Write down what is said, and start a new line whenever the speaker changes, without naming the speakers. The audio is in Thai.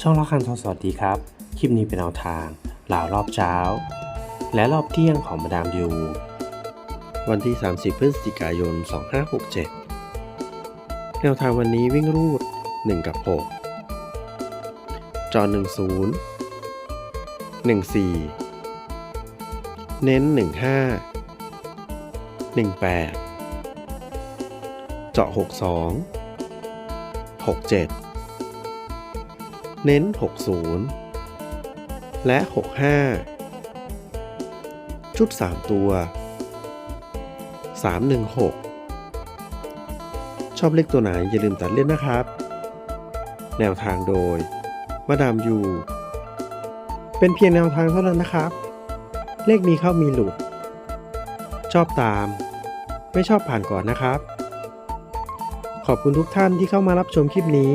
ช่องละคันทองสวัสดีครับ คลิปนี้เป็นแนวทางหล่ารอบเช้า และรอบเที่ยงของมาดามยูวันที่ 30 พฤศจิกายน 2567 แนวทางวันนี้วิ่งรูด 1 กับ 6 จอ 10 14 เน้น 15 18 เจาะ 62 67 เน้น 60 และ 65 ชุด 3 ตัว 316 ชอบเลขตัวไหนอย่าลืมตัดเล่นนะครับ แนวทางโดย มาดามยู เป็นเพียงแนวทางเท่านั้นนะครับ เลขมีเข้ามีหลุด ชอบตาม ไม่ชอบผ่านก่อนนะครับ ขอบคุณทุกท่านที่เข้ามารับชมคลิปนี้